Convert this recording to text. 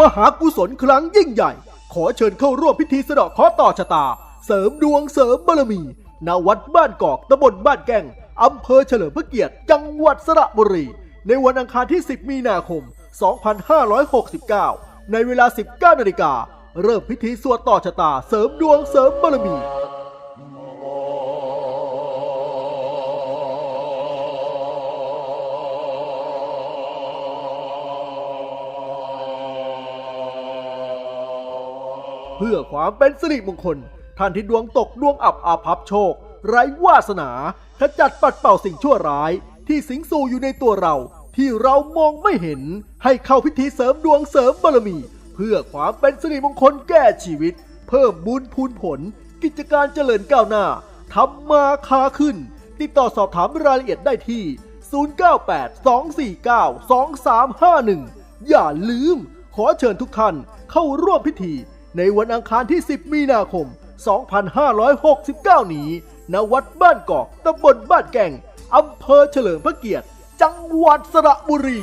มหากุศลครั้งยิ่งใหญ่ ขอเชิญเข้าร่วมพิธีสะเดาะเคราะห์ต่อชะตา เสริมดวงเสริมบารมีณวัดบ้านกอกตำบลบ้านแก่งอำเภอเฉลิมพระเกียรติ จังหวัดสระบุรี ในวันอังคารที่ 10 มีนาคม 2569 ในเวลา 19นาฬิกาเริ่มพิธีสวดต่อชะตา เสริมดวงเสริมบารมี เพื่อความเป็นสิริมงคล ท่านที่ดวงตกดวงอับอาภัพโชค ไร้วาสนาขจัดปัดเป่าสิ่งชั่วร้าย ที่สิงสู่อยู่ในตัวเรา ที่เรามองไม่เห็น ให้เข้าพิธีเสริมดวงเสริมบารมี เพื่อความเป็นสิริมงคลแก่ชีวิต เพิ่มบุญพูนผล กิจการเจริญก้าวหน้าทำมาค้าขึ้น ติดต่อสอบถามรายละเอียดได้ที่ 0982492351 อย่าลืม ขอเชิญทุกท่านเข้าร่วมพิธี ในวันอังคารที่ 10 มีนาคม 2569 นี้ ณ วัดบ้านกอกตำบลบ้านแก่งอำเภอเฉลิมพระเกียรติ จังหวัดสระบุรี